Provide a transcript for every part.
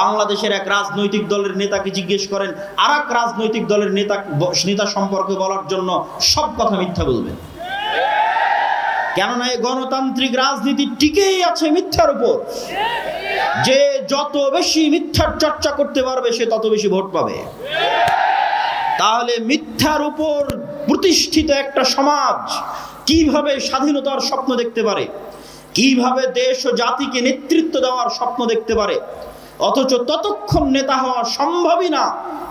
বাংলাদেশের এক রাজনৈতিক দলের নেতাকে জিজ্ঞেস করেন আর এক রাজনৈতিক দলের নেতা নেতা সম্পর্কে বলার জন্য সব কথা মিথ্যা বলবেন কেননা এই গণতান্ত্রিক রাজনীতি টিকেই আছে মিথ্যার উপর। যে যত বেশি মিথ্যার চর্চা করতে পারবে, সে তত বেশি ভোট পাবে। তাহলে মিথ্যার উপর প্রতিষ্ঠিত একটা সমাজ কীভাবে স্বাধীনতার স্বপ্ন দেখতে পারে? কীভাবে দেশ ও জাতিকে নেতৃত্ব দেওয়ার স্বপ্ন দেখতে পারে? অথচ ততক্ষণ নেতা হওয়া সম্ভবই না।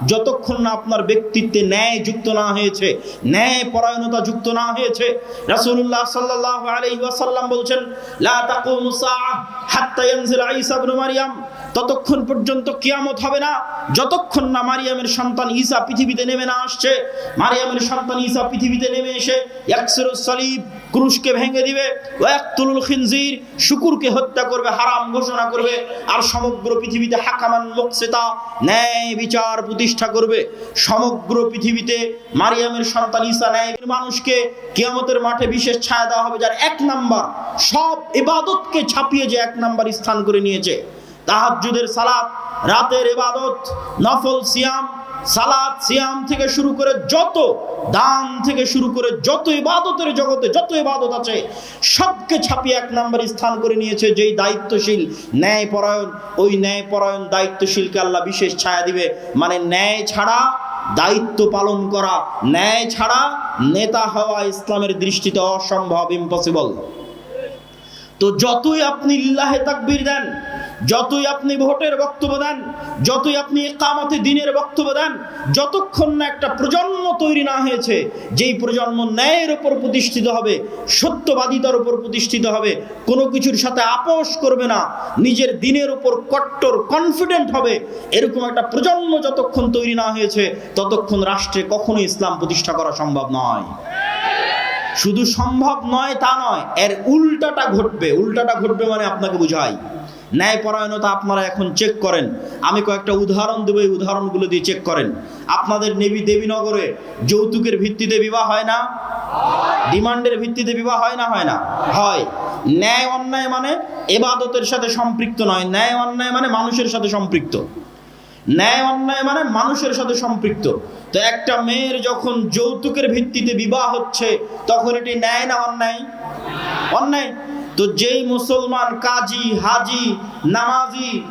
যতক্ষণ না আপনার ব্যক্তিত্বে ন্যায় যুক্ত না হয়েছে, ন্যায় পরায়ণতা যুক্ত না হয়েছে, রাসূলুল্লাহ সাল্লাল্লাহু আলাইহি ওয়াসাল্লাম বলছেন, লা তাকুমু সাআহ হাত্তা ইয়ানজিলা ঈসা ইবনে মারইয়াম ততক্ষণ পর্যন্ত কিয়ামত হবে না। যতক্ষণ না মারিয়ামের সন্তান ঈসা পৃথিবীতে নেমে না আসছে, মারিয়ামের সন্তান ঈসা পৃথিবীতে নেমে এসে ইয়াকসিরুস সালিব ক্রুশকে ভেঙে দিবে ওয়াক্তুলুল খিনজির শুকুরকে হত্যা করবে, হারাম ঘোষণা করবে আর সমগ্র পৃথিবীতে হাকামান মুকসিতা ন্যায় বিচার প্রতিষ্ঠা করবে। সমগ্র পৃথিবীতে মারিয়ামের সন্তান ঈসা ন্যায় মানুষকে কিয়ামতের মাঠে বিশেষ ছায়া দেওয়া হবে, যার এক নাম্বার সব ইবাদতকে ছাপিয়ে যে এক নাম্বার স্থান করে নিয়েছে। তাহাজ্জুদের সালাত, রাতের ইবাদত, নফল সিয়াম, সালাত সিয়াম থেকে শুরু করে যত দান থেকে শুরু করে যত ইবাদতের জগতে যত ইবাদত আছে, সবকে ছাপিয়ে এক নম্বর স্থান করে নিয়েছে যেই দায়িত্বশীল ন্যায় পরায়ণ ওই ন্যায় পরায়ণ দায়িত্বশীলকে আল্লাহ বিশেষ ছায়া দিবে। মানে ন্যায় ছাড়া দায়িত্ব পালন করা, ন্যায় ছাড়া নেতা হওয়া ইসলামের দৃষ্টিতে অসম্ভব ইম্পসিবল তো যতই আপনি লিল্লাহে তাকবীর দেন যতই আপনি ভোটের বক্তব্য দেন, যতই আপনি কামাতে দিনের বক্তব্য দেন, যতক্ষণ না একটা প্রজন্ম তৈরি না হয়েছে, যেই প্রজন্ম ন্যায়ের উপর প্রতিষ্ঠিত হবে, সত্যবাদিতার উপর প্রতিষ্ঠিত হবে, কোনো কিছুর সাথে আপোষ করবে না, নিজের দিনের উপর কট্টর কনফিডেন্ট হবে, এরকম একটা প্রজন্ম যতক্ষণ তৈরি না হয়েছে, ততক্ষণ রাষ্ট্রে কখনো ইসলাম প্রতিষ্ঠা করা সম্ভব নয়। শুধু সম্ভব নয় তা নয়, এর উল্টাটা ঘটবে। উল্টাটা ঘটবে মানে আপনাকে বুঝাই। ন্যায়পরায়ণতা আপনারা এখন চেক করেন। আমি কয়েকটা উদাহরণ দেবো, এই উদাহরণগুলো দিয়ে চেক করেন। আপনাদের নেবী দেবীনগরে যৌতুকের ভিত্তিতে বিবাহ হয় না? ডিমান্ডের ভিত্তিতে বিবাহ হয় না হয় না? হয়। ন্যায় অন্যায় মানে এবাদতের সাথে সম্পৃক্ত নয়। ন্যায় অন্যায় মানে মানুষের সাথে সম্পৃক্ত। ন্যায় অন্যায় মানে মানুষের সাথে সম্পৃক্ত। তো একটা মেয়ের যখন যৌতুকের ভিত্তিতে বিবাহ হচ্ছে, তখন এটি ন্যায় না অন্যায়? অন্যায়। তো যেই মুসলমান কাজী, হাজি, নামাজি,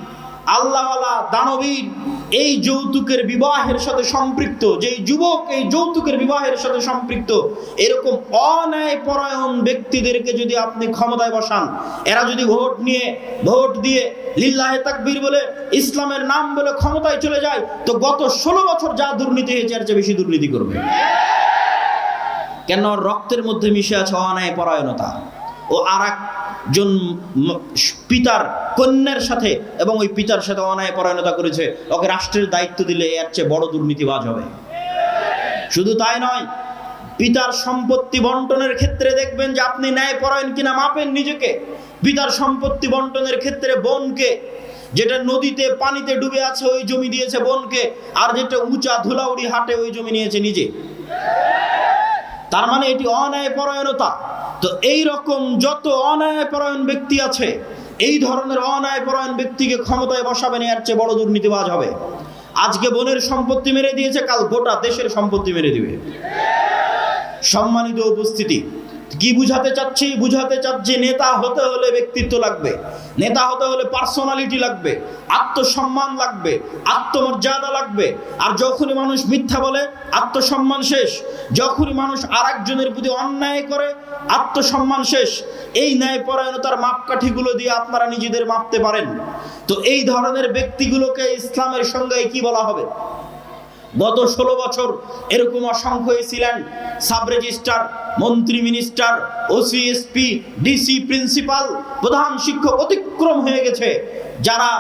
আল্লাহওয়ালা, দানবীর, এই যৌতুকের বিবাহের সাথে সম্পৃক্ত, যেই যুবক এই যৌতুকের বিবাহের সাথে সম্পৃক্ত, এরকম অন্যায় পরায়ণ ব্যক্তিদেরকে যদি আপনি ক্ষমতায় বসান, এরা যদি ভোট নিয়ে, ভোট দিয়ে লিল্লাহে তাকবীর বলে, ইসলামের নাম বলে ক্ষমতায় চলে যায়, তো গত ষোলো বছর যা দুর্নীতি হয়েছে, এর চেয়ে বেশি দুর্নীতি করবে। কেন? রক্তের মধ্যে মিশে আছে অন্যায় পরায়ণতা ও আর একজন ম- পিতার কন্যার সাথে এবং ওই পিতার সাথে অন্যায় পরায়ণতা করেছে, ওকে রাষ্ট্রের দায়িত্ব দিলে এর চেয়ে বড় দুর্নীতিবাজ হবে। শুধু তাই নয়, পিতার সম্পত্তি বন্টনের ক্ষেত্রে দেখবেন যে আপনি ন্যায় পরায়ণ কিনা মাপেন নিজেকে। পিতার সম্পত্তি বন্টনের ক্ষেত্রে বোনকে, যেটা নদীতে পানিতে ডুবে আছে ওই জমি দিয়েছে বোনকে, আর যেটা উঁচা ধুলাউড়ি হাটে ওই জমি নিয়েছে নিজে। তার মানে এটি অন্যায় পরায়ণতা তো এই রকম যত অন্যায় পরায়ণ ব্যক্তি আছে, এই ধরনের অন্যায় পরায়ণ ব্যক্তিকে ক্ষমতায় বসাবেন এর চেয়ে বড় দুর্নীতিবাজ হবে। আজকে বনের সম্পত্তি মেরে দিয়েছে, কাল গোটা দেশের সম্পত্তি মেরে দিবে। সম্মানিত উপস্থিতি কি বুঝাতে চাচ্ছি? বুঝাতে চাচ্ছি নেতা হতে হলে ব্যক্তিত্ব লাগবে। নেতা হতে হলে পার্সোনালিটি লাগবে, আত্মসম্মান লাগবে, আত্মমর্যাদা লাগবে। আর যখনই মানুষ মিথ্যা বলে, আত্মসম্মান শেষ। যখনই মানুষ আর একজনের প্রতি অন্যায় করে, আত্মসম্মান শেষ। এই ন্যায়পরায়ণতার মাপকাঠিগুলো দিয়ে আপনারা নিজেদের মাপতে পারেন। তো এই ধরনের ব্যক্তিগুলোকে ইসলামের সঙ্গে কি বলা হবে? গত ষোলো বছর এরকম অসংখ্য ছিলেন সাব রেজিস্ট্রার মন্ত্রী minister, OC, SP, DC, principal, প্রধান শিক্ষক অতিক্রম হয়ে গেছে। যারা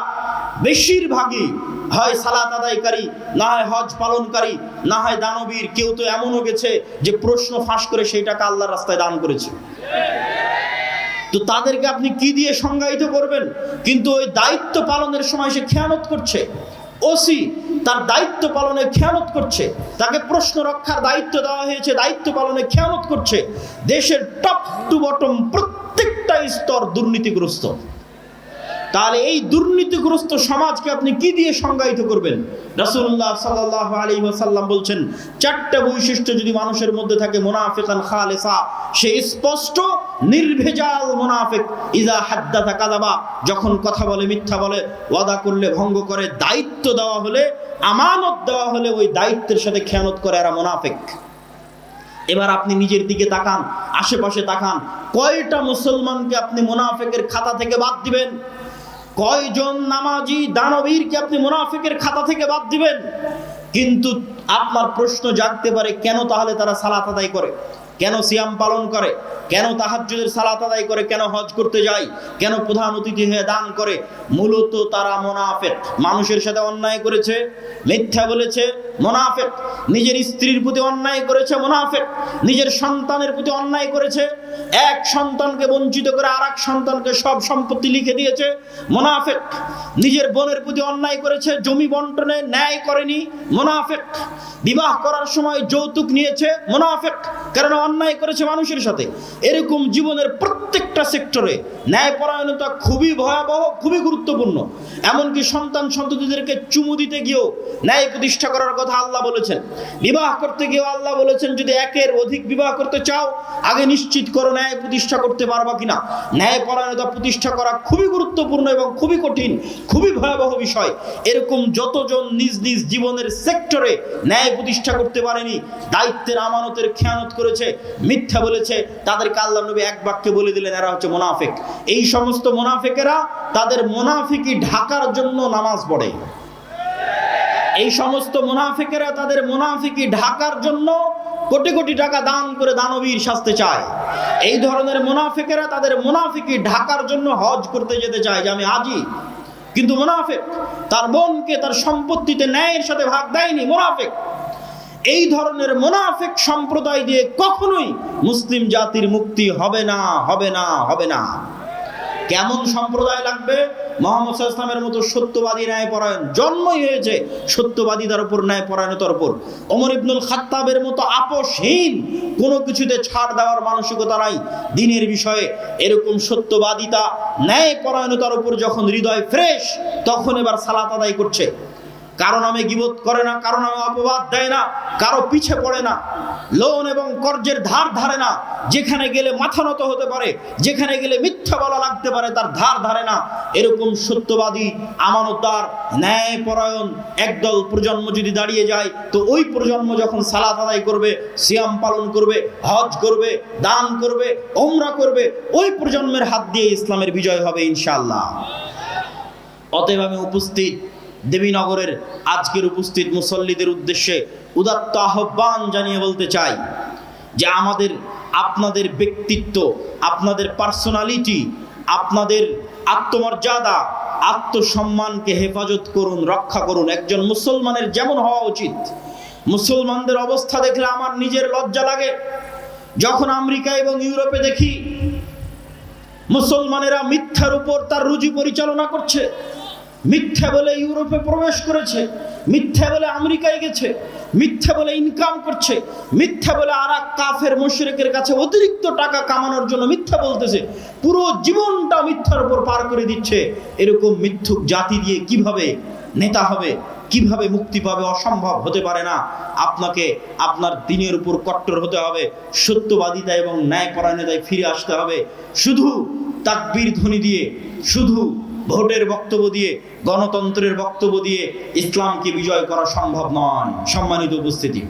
বেশিরভাগই হয় সালাত আদায়কারী, না হয় হজ পালনকারী, না হয় দানবীর, কেউ তো এমনও গেছে যে প্রশ্ন ফাঁস করে সেই টাকা আল্লাহর রাস্তায় দান করেছে। তো তাদেরকে আপনি কি দিয়ে সংজ্ঞায়িত করবেন? কিন্তু ওই দায়িত্ব পালনের সময় সে খেয়ানত করছে। ওসি তার দায়িত্ব পালনে খেয়ানত করছে। তাকে প্রশ্ন রক্ষার দায়িত্ব দেওয়া হয়েছে, দায়িত্ব পালনে খেয়ানত করছে। দেশের টপ টু বটম প্রত্যেকটা স্তর দুর্নীতিগ্রস্ত। তাহলে এই দুর্নীতিগ্রস্ত সমাজকে আপনি কি দিয়ে সংজ্ঞায়িত করবেন? রাসূলুল্লাহ সাল্লাল্লাহু আলাইহি ওয়াসাল্লাম বলছেন, চারটা বৈশিষ্ট্য যদি মানুষের মধ্যে থাকে, মুনাফিকান খালেসা, সে স্পষ্ট নির্ভেজাল মোনাফেক। ইজা হাদ্দাথা কাযাবা, যখন কথা বলে, মিথ্যা বলে, ওয়াদা করলে, ভঙ্গ করে, দায়িত্ব দেওয়া হলে, আমানত দেওয়া হলে ওই দায়িত্বের সাথে খেয়ানত করে এরা মোনাফেক। এবার আপনি নিজের দিকে তাকান, আশেপাশে তাকান, কয়টা মুসলমানকে আপনি মোনাফেকের খাতা থেকে বাদ দিবেন? কয়জন নামাজি দানবীরকে আপনি মুনাফিকের খাতা থেকে বাদ দিবেন? কিন্তু আপনার প্রশ্ন জাগতে পারে, কেন তাহলে তারা সালাত আদায় করে? কেন সিয়াম পালন করে? কেন তাহাজ্জুদের সালাত আদায় করে? কেন হজ করতে যায়? কেন প্রধান অতিথি হয়ে দান করে? মূলত তারা মোনাফেক। মানুষের সাথে অন্যায় করেছে, মিথ্যা বলেছে, মোনাফেক। নিজের স্ত্রীর প্রতি অন্যায় করেছে, মোনাফেক। নিজের সন্তানের প্রতি অন্যায় করেছে। এক সন্তানকে বঞ্চিত করে আর এক সন্তানকে সব সম্পত্তি লিখে দিয়েছে, মোনাফেক। নিজের বোনের প্রতি অন্যায় করেছে, জমি বন্টনে ন্যায় করেনি, মোনাফেক। বিবাহ করার সময় যৌতুক নিয়েছে, মোনাফেক। কারণ অন্যায় করেছে মানুষের সাথে। এরকম জীবনের প্রত্যেকটা সেক্টরে ন্যায়পরায়ণতা খুবই ভয়াবহ, খুবই গুরুত্বপূর্ণ। এমনকি সন্তান সন্ততিদেরকে চুমু দিতে গিয়েও ন্যায় প্রতিষ্ঠা করার কথা আল্লাহ বলেছেন। বিবাহ করতে গিয়েও আল্লাহ বলেছেন, যদি একের অধিক বিবাহ করতে চাও, আগে নিশ্চিত করো ন্যায় প্রতিষ্ঠা করতে পারবা কিনা। ন্যায়পরায়ণতা প্রতিষ্ঠা করা খুবই গুরুত্বপূর্ণ এবং খুবই কঠিন, খুবই ভয়াবহ বিষয়। এরকম যতজন নিজ নিজ জীবনের সেক্টরে ন্যায় প্রতিষ্ঠা করতে পারেনি, দায়িত্বের আমানতের খেয়ানত করেছে মিথ্যা বলেছে, তাদেরকে আল্লাহ নবী এক বাক্যে বলে দিলেন, এরা হচ্ছে মোনাফেক। এই সমস্ত মোনাফেকেরা তাদের মোনাফিকি ঢাকার জন্য নামাজ পড়ে। এই সমস্ত মুনাফিকেরা তাদের মুনাফিকি ঢাকার জন্য কোটি কোটি টাকা দান করে দানবীর শাস্তে চায়। এই ধরনের মুনাফিকেরা তাদের মুনাফিকি ঢাকার জন্য হজ করতে যেতে চায়, যে আমি হাজি। কিন্তু মুনাফিক তার বোনকে তার সম্পত্তিতে ন্যায়ের সাথে ভাগ দেয়নি, মুনাফিক। এই ধরনের মোনাফেক সম্প্রদায় দিয়ে কখনোই মুসলিম জাতির মুক্তি হবে না হবে না হবে না। কেমন সম্প্রদায় লাগবে? মোহাম্মদ ইসলামের মতো সত্যবাদী ন্যায় পরায়ণ জন্মই হয়েছে সত্যবাদীদের উপর ন্যায় পরায়ণতার উপর। অমর ইবনুল খাত্তাবের মতো আপোষহীন কোনো কিছুতে ছাড় দেওয়ার মানসিকতা নাই। দিনের বিষয়ে এরকম সত্যবাদিতা ন্যায় পরায়ণতার উপর যখন হৃদয় ফ্রেশ তখন এবার সালাত আদায় করছে। কারও নামে গিবত করে না, কারও নামে অপবাদ দেয় না, কারও পিছে পড়ে না। লোন এবং কর্জের ধার ধারে না। যেখানে গেলে মাথা নত হতে পারে, যেখানে গেলে মিথ্যা বলা লাগতে পারে, তার ধার ধারে না। এরকম সত্যবাদী, আমানতদার, ন্যায়পরায়ণ একদল প্রজন্ম যদি দাঁড়িয়ে যায়, তো ওই প্রজন্ম যখন সালাত আদায় করবে, সিয়াম পালন করবে, হজ করবে, দান করবে, ওমরা করবে, ওই প্রজন্মের হাত দিয়ে ইসলামের বিজয় হবে ইনশাল্লাহ অতএব আমি উপস্থিত দেবীনগরের আজকের উপস্থিত মুসল্লিদের উদ্দেশ্যে উদাত্ত আহ্বান জানিয়ে বলতে চাই যে আমাদের, আপনাদের ব্যক্তিত্ব, আপনাদের পার্সোনালিটি আপনাদের আত্মমর্যাদা, আত্মসম্মানকে হেফাজত করুন, রক্ষা করুন। একজন মুসলমানের যেমন হওয়া উচিত। মুসলমানদের অবস্থা দেখলে আমার নিজের লজ্জা লাগে। যখন আমেরিকা এবং ইউরোপে দেখি মুসলমানেরা মিথ্যার উপর তার রুজি পরিচালনা করছে মিথ্যা বলে ইউরোপে প্রবেশ করেছে, মিথ্যা বলে আমেরিকায় গেছে, মিথ্যা বলে ইনকাম করছে, মিথ্যা বলে আর কাফের মুশরিকের কাছে অতিরিক্ত টাকা কামানোর জন্য মিথ্যা বলতেছে। পুরো জীবনটা মিথ্যার উপর পার করে দিচ্ছে। এরকম মিথ্যুক জাতি দিয়ে কীভাবে নেতা হবে, কীভাবে মুক্তি পাবে অসম্ভব হতে পারে না। আপনাকে আপনার দিনের উপর কট্টর হতে হবে, সত্যবাদিতা এবং ন্যায় ন্যায়পরায়ণতায় ফিরে আসতে হবে। শুধু তাকবীর ধ্বনি দিয়ে, শুধু ভোটের বক্তব্য দিয়ে, গণতন্ত্রের বক্তব্য দিয়ে ইসলামকে বিজয় করা সম্ভব নয় সম্মানিত উপস্থিতি,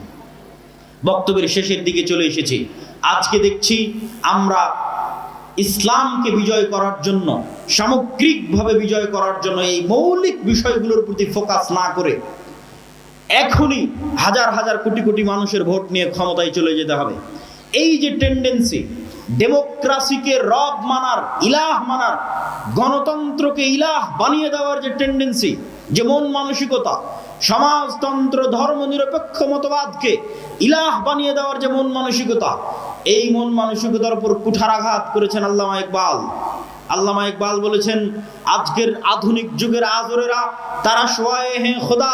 বক্তব্যের শেষের দিকে চলে এসেছি। আজকে দেখছি আমরা ইসলামকে বিজয় করার জন্য, সামগ্রিকভাবে বিজয় করার জন্য এই মৌলিক বিষয়গুলোর প্রতি ফোকাস না করে এখনই হাজার হাজার কোটি কোটি মানুষের ভোট নিয়ে ক্ষমতায় চলে যেতে হবে। এই যে টেন্ডেন্সি ডেমোক্রাসিকে রব মানার, ইলাহ মানার, গণতন্ত্রকে ইলাহ বানিয়ে দেওয়ার যে টেন্ডেন্সি যে মন মানসিকতা, সমাজতন্ত্র, ধর্ম নিরপেক্ষ মতবাদকে ইলাহ বানিয়ে দেওয়ার যে মন মানসিকতা, এই মন মানসিকতার উপর কুঠারাঘাত করেছেন আল্লামা ইকবাল। আল্লামা ইকবাল বলেছেন, আজকের আধুনিক যুগের আজরেরা, তারা সোয়ায়ে হে খোদা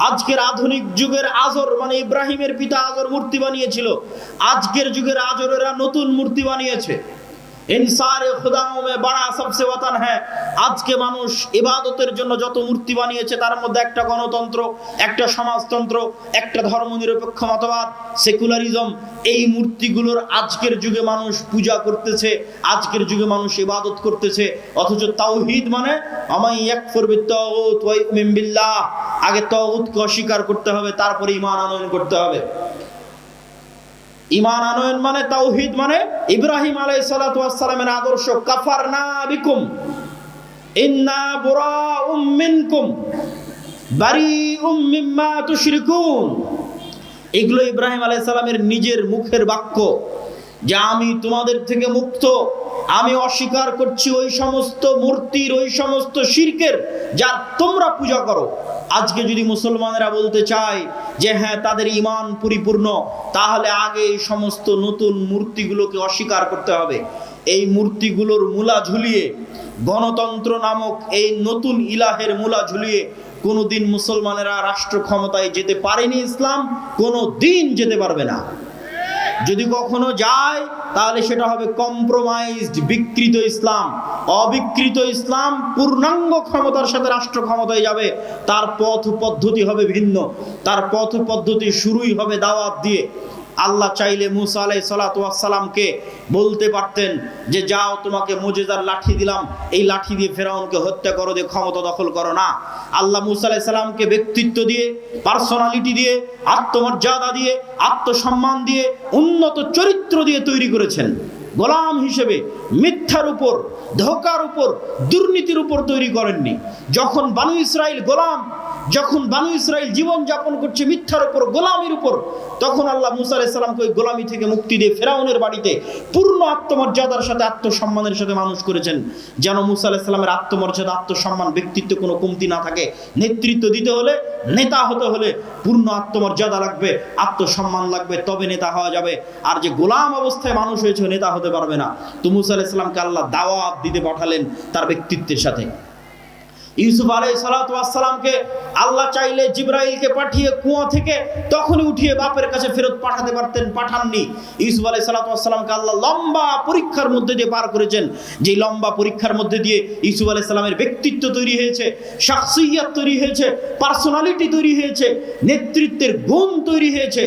আজকের আধুনিক যুগের আজর মানে ইব্রাহিমের পিতা আজর মূর্তি বানিয়েছিল। আজকের যুগের আজরেরা নতুন মূর্তি বানিয়েছে। ইনসারে খুদাও মে বড়া সবসে ওয়াতান হ্যাঁ। আজকে মানুষ ইবাদতের জন্য যত মূর্তি বানিয়েছে, তার মধ্যে একটা গণতন্ত্র, একটা সমাজতন্ত্র, একটা ধর্মনিরপেক্ষ মতবাদ, সেকুলারিজম। এই মূর্তিগুলোর আজকের যুগে মানুষ পূজা করতেছে, আজকের যুগে মানুষ ইবাদত করতেছে। অথচ তাওহীদ মানে আমাই ইয়াকফুর বিত্তাগুত ওয়া ইউমিন বিল্লাহ। আগে তাওহীদকে অস্বীকার করতে হবে, তারপরে ঈমান আনয়ন করতে হবে। ইমান আনয়ন মানে তাওহিদ মানে ইব্রাহিম আলাই সালাতামের আদর্শ, কাফার না বিকুম। ইন্না বুরা উম্মিনকুম বারি উম্মিম্মা তুশরিকুন। এগুলো ইব্রাহিম আলাই সালামের নিজের মুখের বাক্য। যে আমি তোমাদের থেকে মুক্ত, আমি অস্বীকার করছি ওই সমস্ত মূর্তির, ওই সমস্ত শিরকের যা তোমরা পূজা করো। আজকে যদি মুসলমানেরা বলতে চায় যে হ্যাঁ তাদের ইমান পরিপূর্ণ, তাহলে আগে এই সমস্ত নতুন মূর্তিগুলোকে অস্বীকার করতে হবে। এই মূর্তিগুলোর মূলা ঝুলিয়ে, গণতন্ত্র নামক এই নতুন ইলাহের মূলা ঝুলিয়ে কোনোদিন মুসলমানেরা রাষ্ট্র ক্ষমতায় যেতে পারেনি ইসলাম, কোনো দিন যেতে পারবে না। যদি কখনো যায়, তাহলে সেটা হবে কম্প্রোমাইজড বিকৃত ইসলাম। অবিকৃত ইসলাম পূর্ণাঙ্গ ক্ষমতার সাথে রাষ্ট্র ক্ষমতায় যাবে। তার পথ পদ্ধতি হবে ভিন্ন। তার পথ পদ্ধতি শুরুই হবে দাওয়াত দিয়ে। আল্লাহ চাইলে মুসা আলাই সালাতামকে বলতে পারতেন যে, যাও, তোমাকে মজেদার লাঠি দিলাম। এই লাঠি দিয়ে ফেরাউনকে হত্যা করো দিয়ে ক্ষমতা দখল করো না। আল্লাহ মুসা আলাই সালামকে ব্যক্তিত্ব দিয়ে পার্সোনালিটি দিয়ে, আত্মমর্যাদা দিয়ে, আত্মসম্মান দিয়ে, উন্নত চরিত্র দিয়ে তৈরি করেছেন। গোলাম হিসেবে মিথ্যার উপর, ধোকার উপর, দুর্নীতির উপর তৈরি করেননি। যখন বানু ইসরায়েল গোলাম, যখন বানু ইসরায়েল জীবন যাপন করছে মিথ্যার উপর, গোলামির উপর, তখন আল্লাহ মুসা আলাইসাল্লামকে ওই গোলামি থেকে মুক্তি দিয়ে ফেরাউনের বাড়িতে পূর্ণ আত্মমর্যাদার সাথে, আত্মসম্মানের সাথে মানুষ করেছেন। যেন মুসা আলাইসাল্লামের আত্মমর্যাদা, আত্মসম্মান, ব্যক্তিত্ব কোনো কমতি না থাকে। নেতৃত্ব দিতে হলে, নেতা হতে হলে পূর্ণ আত্মমর্যাদা লাগবে, আত্মসম্মান লাগবে, তবে নেতা হওয়া যাবে। আর যে গোলাম অবস্থায় মানুষ হয়েছে, নেতা হতে পারবে না। তো মুসা আলাইসাল্লামকে আল্লাহ দাওয়াত দিতে পাঠালেন তার ব্যক্তিত্বের সাথে। ইউসুফ আলাই সালাতামকে আল্লাহ চাইলে জিব্রাইলকে পাঠিয়ে কুয়া থেকে তখনই উঠিয়ে বাপের কাছে ফেরত পাঠাতে পারতেন, পাঠাননি। ইউসুফ আলাই সালাতামকে আল্লাহ লম্বা পরীক্ষার মধ্যে দিয়ে পার করেছেন। যে লম্বা পরীক্ষার মধ্যে দিয়ে ইউসুফ আলাই সালামের ব্যক্তিত্ব তৈরি হয়েছে শাকসিয়াত তৈরি হয়েছে, পার্সোনালিটি তৈরি হয়েছে, নেতৃত্বের গুণ তৈরি হয়েছে,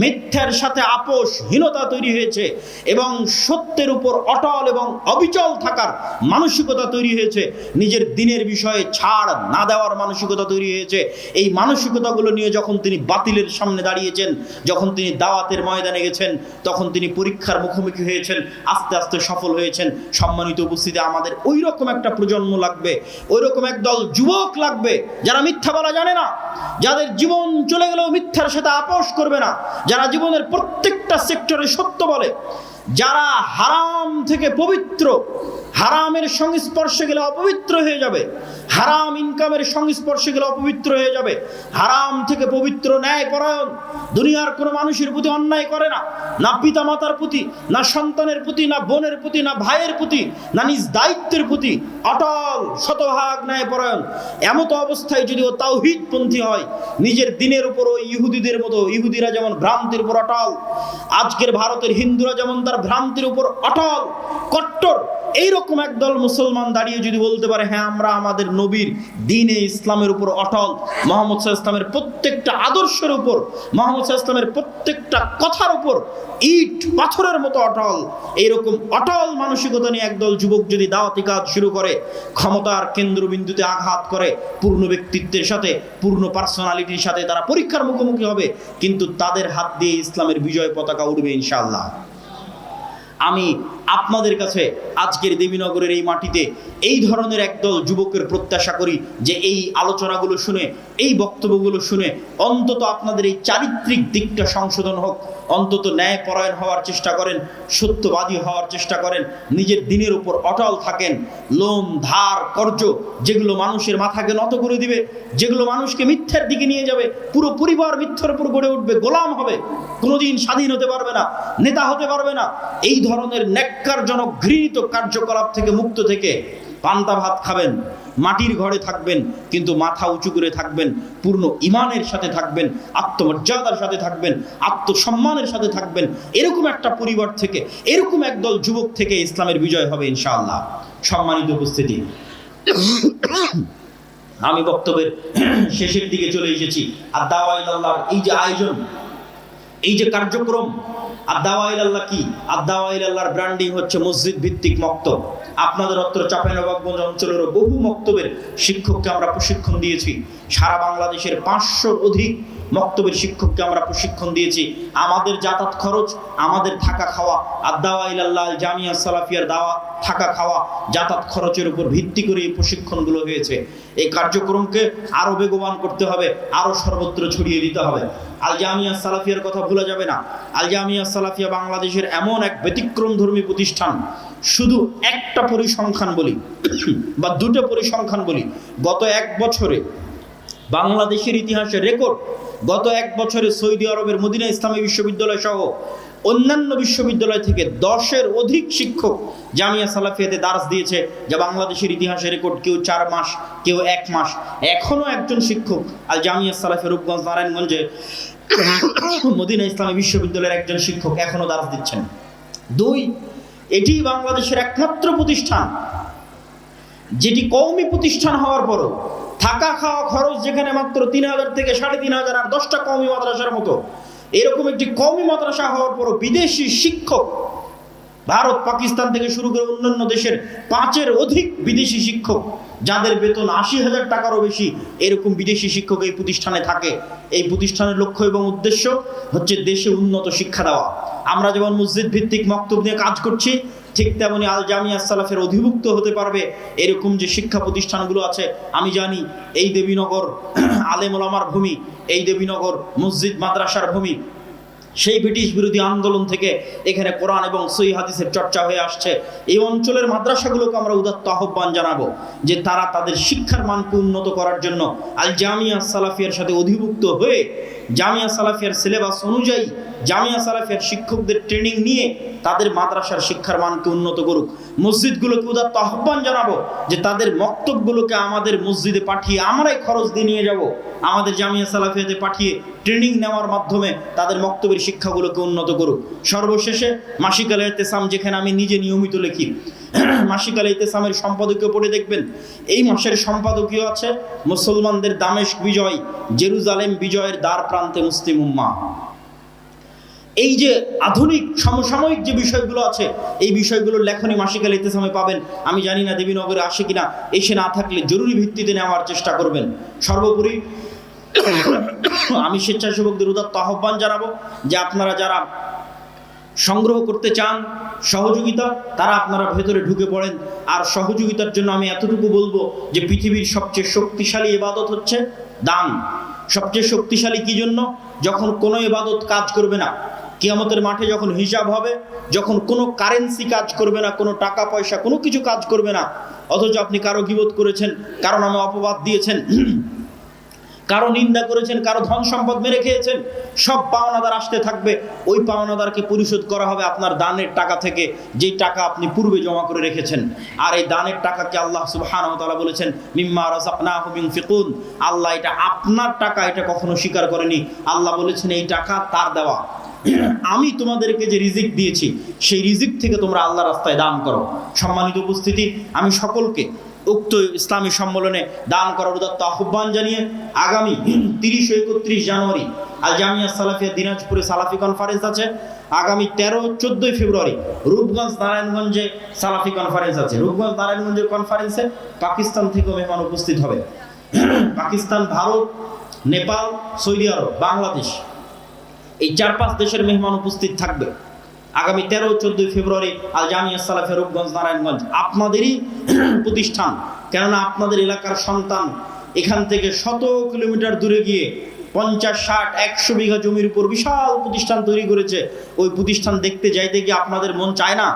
মিথ্যার সাথে আপোষহীনতা তৈরি হয়েছে এবং সত্যের উপর অটল এবং অবিচল থাকার মানসিকতা তৈরি হয়েছে। নিজের দিনের বিষয়ে ছাড় না দেওয়ার মানসিকতা তৈরি হয়েছে। এই মানসিকতাগুলো নিয়ে যখন তিনি বাতিলের সামনে দাঁড়িয়েছেন, যখন তিনি দাওয়াতের ময়দানে গেছেন, তখন তিনি পরীক্ষার মুখোমুখি হয়েছেন, আস্তে আস্তে সফল হয়েছেন। সম্মানিত উপস্থিতি, আমাদের ওই রকম একটা প্রজন্ম লাগবে ওই রকম একদল যুবক লাগবে, যারা মিথ্যা বলা জানে না, যাদের জীবন চলে গেলেও মিথ্যার সাথে আপোষ করবে না, যারা জীবনের প্রত্যেকটা সেক্টরে সত্য বলে, যারা হারাম থেকে পবিত্র হারামের সংস্পর্শে গেলে অপবিত্র হয়ে যাবে। হারাম ইনকামের সংস্পর্শে গেলে অপবিত্র হয়ে যাবে। হারাম থেকে পবিত্র ন্যায় পরায়ণ। দুনিয়ার কোনো মানুষের প্রতি অন্যায় করে না। না পিতা মাতার প্রতি, না সন্তানের প্রতি, না বোনের প্রতি, না ভাইয়ের প্রতি, না নিজ দায়িত্বের প্রতি। অটল শতভাগ ন্যায় পরায়ণ এমতো অবস্থায় যদি ও তাওহিদপন্থী হয়, নিজের দিনের উপর ওই ইহুদিদের মতো, ইহুদিরা যেমন ভ্রান্তির উপর অটল, আজকের ভারতের হিন্দুরা যেমন তার ভ্রান্তির উপর অটল, কট্টর, এইরকম একদল মুসলমান দাঁড়িয়ে যদি বলতে পারে হ্যাঁ আমরা আমাদের নবীর দিনে ইসলামের উপর অটল, মোহাম্মদ সাহা ইসলামের প্রত্যেকটা আদর্শের উপর, মোহাম্মদ সাহা ইসলামের প্রত্যেকটা কথার উপর ইট, পাথরের মতো অটল। এইরকম অটল মানসিকতা নিয়ে একদল যুবক যদি দাওয়াতি কাজ শুরু করে ক্ষমতার কেন্দ্রবিন্দুতে আঘাত করে পূর্ণ ব্যক্তিত্বের সাথে, পূর্ণ পার্সোনালিটির সাথে তারা পরীক্ষার মুখোমুখি হবে, কিন্তু তাদের হাত দিয়ে ইসলামের বিজয় পতাকা উঠবে ইনশাল্লাহ আমি আপনাদের কাছে আজকের দেবীনগরের এই মাটিতে এই ধরনের একদল যুবকের প্রত্যাশা করি যে এই আলোচনাগুলো শুনে, এই বক্তব্যগুলো শুনে অন্তত আপনাদের এই চারিত্রিক দিকটা সংশোধন হোক, অন্তত ন্যায় পরায়ণ হওয়ার চেষ্টা করেন, সত্যবাদী হওয়ার চেষ্টা করেন, নিজের দিনের উপর অটল থাকেন লোন ধার, কর্য, যেগুলো মানুষের মাথাকে নত করে দিবে, যেগুলো মানুষকে মিথ্যার দিকে নিয়ে যাবে, পুরো পরিবার মিথ্যার উপর গড়ে উঠবে, গোলাম হবে, কোনোদিন স্বাধীন হতে পারবে না, নেতা হতে পারবে না, এই ধরনের ন্যাক্কারজনক ঘৃণিত কার্যকলাপ থেকে মুক্ত থেকে পান্তা ভাত খাবেন, মাটির ঘরে থাকবেন, কিন্তু মাথা উঁচু করে থাকবেন, পূর্ণ ইমানের সাথে থাকবেন, আত্মমর্যাদার সাথে থাকবেন, আত্মসম্মানের সাথে থাকবেন। এরকম একটা পরিবার থেকে, এরকম একদল যুবক থেকে ইসলামের বিজয় হবে ইনশাআল্লাহ। সম্মানিত উপস্থিতি। আমি বক্তব্যের শেষের দিকে চলে এসেছি। আর দাওয়াইল্লাহর এই যে আয়োজন এই যে কার্যক্রম আদাওয়াইল আল্লাহ কি? আদাওয়াইল আল্লাহর ব্র্যান্ডিং হচ্ছে মসজিদ ভিত্তিক মক্তব। আপনাদের অত্র চাঁপাইনবাবগঞ্জ অঞ্চলেরও বহু মক্তবের শিক্ষককে আমরা প্রশিক্ষণ দিয়েছি। সারা বাংলাদেশের পাঁচশোর অধিক মক্তবের শিক্ষককে আমরা প্রশিক্ষণ দিয়েছি। আমাদের যাতায়াত খরচ, আমাদের থাকা খাওয়া আদাওয়াইল আল্লাহ জামিয়া সালাফিয়ার দাওয়া, থাকা খাওয়া, যাতায়াত খরচের উপর ভিত্তি করে এই প্রশিক্ষণগুলো হয়েছে। এই কার্যক্রমকে আরও বেগবান করতে হবে আরও সর্বত্র ছড়িয়ে দিতে হবে। আল জামিয়া সালাফিয়ার কথা ভুলা যাবে না। আল জামিয়া সালাফিয়া বাংলাদেশের এমন এক ব্যতিক্রম ধর্মী প্রতিষ্ঠান, শুধু একটা পরিসংখ্যান বলি বা দুটো পরিসংখ্যান বলি। গত এক বছরে বাংলাদেশের ইতিহাসে রেকর্ড গত এক বছরে সৌদি আরবের মদিনা ইসলামী বিশ্ববিদ্যালয় সহ অন্যান্য বিশ্ববিদ্যালয় থেকে দশের অধিক শিক্ষক জামিয়া সালাফিয়াতে দার্স দিয়েছে, যা বাংলাদেশের ইতিহাসে রেকর্ড কেউ চার মাস, কেউ এক মাস। এখনও একজন শিক্ষক আল জামিয়া সালাফিয়া রূপগঞ্জ নারায়ণগঞ্জে মদিনা ইসলামী বিশ্ববিদ্যালয়ের একজন শিক্ষক এখনও দার্স দিচ্ছেন। দুই, এটি বাংলাদেশের একমাত্র প্রতিষ্ঠান, যেটি কওমি প্রতিষ্ঠান হওয়ার পরও থাকা খাওয়া খরচ যেখানে মাত্র তিন হাজার থেকে সাড়ে তিন হাজার আর দশটা কওমি মাদ্রাসার মতো। এরকম একটি কওমি মাদ্রাসা হওয়ার পরও বিদেশি শিক্ষক ভারত পাকিস্তান থেকে শুরু করে অন্যান্য দেশের পাঁচের অধিক বিদেশি শিক্ষক, যাদের বেতন আশি হাজার টাকারও বেশি, এরকম বিদেশি শিক্ষক এই প্রতিষ্ঠানে থাকে। এই প্রতিষ্ঠানের লক্ষ্য এবং উদ্দেশ্য হচ্ছে দেশে উন্নত শিক্ষা দেওয়া। আমরা যেমন মসজিদ ভিত্তিক মক্তব নিয়ে কাজ করছি, ঠিক তেমনি আল জামিয়া সালাফের অধিভুক্ত হতে পারবে, এরকম যে শিক্ষা প্রতিষ্ঠানগুলো আছে, আমি জানি এই দেবীনগর আলেম ওলামার ভূমি, এই দেবীনগর মসজিদ মাদ্রাসার ভূমি সেই ব্রিটিশ বিরোধী আন্দোলন থেকে এখানে কোরআন এবং সই হাদিসের চর্চা হয়ে আসছে। এই অঞ্চলের মাদ্রাসাগুলোকে আমরা উদাত্ত আহ্বান জানাব যে তারা তাদের শিক্ষার মানকে উন্নত করার জন্য আল জামিয়া সালাফিয়ার সাথে অধিভুক্ত হয়ে জামিয়া সালাফিয়ার সিলেবাস অনুযায়ী জামিয়া সালাফিয়ার শিক্ষকদের ট্রেনিং নিয়ে তাদের মাদ্রাসার শিক্ষার মানকে উন্নত করুক। মসজিদগুলোকে উদাত্ত আহ্বান জানাব যে তাদের মক্তবগুলোকে আমাদের মসজিদে পাঠিয়ে আমরাই খরচ দিয়ে নিয়ে যাব। আমাদের জামিয়া সালাফিয়াতে পাঠিয়ে ট্রেনিং নেওয়ার মাধ্যমে তাদের মক্তবের শিক্ষাগুলোকে উন্নত করুক। সর্বশেষে মাসিক ইতেসাম যেখানে আমি নিজে নিয়মিত লিখি। মাসিক ইতেসামের সম্পাদকীয় পড়ে দেখবেন। এই মাসের সম্পাদকীয় আছে মুসলমানদের দামেস্ক বিজয়, জেরুজালেম বিজয়ের দ্বার প্রান্তে মুসলিম উম্মা এই যে আধুনিক সমসাময়িক যে বিষয়গুলো আছে, এই বিষয়গুলোর লেখনী মাসিকাল ইতেসামে পাবেন। আমি জানি না দেবীনগরে আসে কিনা, এসে না থাকলে জরুরি ভিত্তিতে নেওয়ার চেষ্টা করবেন। সর্বোপরি আমি স্বেচ্ছাসেবকদের উদাত্ত আহ্বান জানাব যে আপনারা যারা সংগ্রহ করতে চান সহযোগিতা, তারা আপনারা ভেতরে ঢুকে পড়েন। আর সহযোগিতার জন্য আমি এতটুকু বলব যে পৃথিবীর সবচেয়ে শক্তিশালী এবাদত হচ্ছে দান। সবচেয়ে শক্তিশালী কি জন্য? যখন কোনো এবাদত কাজ করবে না, কিয়ামতের মাঠে যখন হিসাব হবে, যখন কোনো কারেন্সি কাজ করবে না, কোনো টাকা পয়সা কোনো কিছু কাজ করবে না, অথচ আপনি কারও গিবোধ করেছেন, কারও নামে অপবাদ দিয়েছেন কারও নিন্দা করেছেন, কারও ধন সম্পদ মেরে খেয়েছেন, সব পাওনাদার আসতে থাকবে। ওই পাওনাদারকে পরিশোধ করা হবে আপনার দানের টাকা থেকে, যেই টাকা আপনি পূর্বে জমা করে রেখেছেন। আর এই দানের টাকাকে আল্লাহ সুবহানাহু বলেছেন, মিম্মা রাযাকনাহুম ইউনফিকুন আল্লাহ এটা আপনার টাকা এটা কখনো স্বীকার করেনি। আল্লাহ বলেছেন, এই টাকা তার দেওয়া। আমি তোমাদেরকে যে রিজিক দিয়েছি, সেই রিজিক থেকে তোমরা আল্লাহ রাস্তায় দান করো। সম্মানিত উপস্থিতি, আমি সকলকে উক্ত ইসলামী সম্মেলনে দান করার উদাত্ত আহ্বান জানিয়ে আগামী তিরিশ একত্রিশ জানুয়ারি আল জামিয়া সালাফিয়া দিনাজপুরে সালাফি কনফারেন্স আছে। আগামী তেরো, চোদ্দোই ফেব্রুয়ারি রূপগঞ্জ নারায়ণগঞ্জে সালাফি কনফারেন্স আছে। রূপগঞ্জ নারায়ণগঞ্জের কনফারেন্সে পাকিস্তান থেকেও মেহমান উপস্থিত হবে। পাকিস্তান, ভারত, নেপাল, সৌদি আরব, বাংলাদেশ এই চার পাঁচ দেশের মেহমান উপস্থিত থাকবে। আগামী তেরো, চোদ্দোই ফেব্রুয়ারি আল জামিয়া সালাফে রূপগঞ্জ, নারায়ণগঞ্জ আপনাদেরই প্রতিষ্ঠান। কেননা আপনাদের এলাকার সন্তান এখান থেকে শত কিলোমিটার দূরে গিয়ে পঞ্চাশ, ষাট, একশো বিঘা জমির উপর বিশাল প্রতিষ্ঠান তৈরি করেছে। ওই প্রতিষ্ঠান দেখতে যাইতে গিয়ে আপনাদের মন চায় না?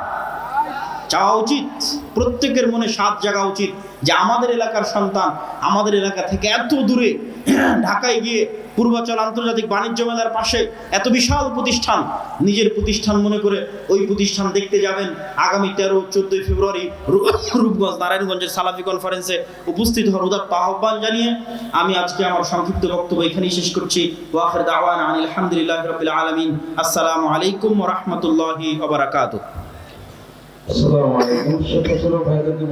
চাওয়া উচিত, প্রত্যেকের মনে সাত জাগা উচিত যে আমাদের এলাকার সন্তান আমাদের এলাকা থেকে এত দূরে ঢাকায় গিয়ে পূর্বাচল আন্তর্জাতিক বাণিজ্য মেলার পাশে এত বিশাল প্রতিষ্ঠান, নিজের প্রতিষ্ঠান মনে করে ওই প্রতিষ্ঠান দেখতে যাবেন। আগামী তেরো, চোদ্দই ফেব্রুয়ারি রূপ- রূপগঞ্জ নারায়ণগঞ্জের সালাফি কনফারেন্সে উপস্থিত হওয়ার উদাত্ত আহ্বান জানিয়ে আমি আজকে আমার সংক্ষিপ্ত বক্তব্য এখানেই শেষ করছি। ওয়াখির দাওয়ানা আলহামদুলিল্লাহ রাব্বিল আলামিন। আসসালামু আলাইকুম রাহমাতুল্লাহি ওয়া বারাকাতুহু। আসসালামু আলাইকুম। শেখ হাসিনা ভাইদেরকে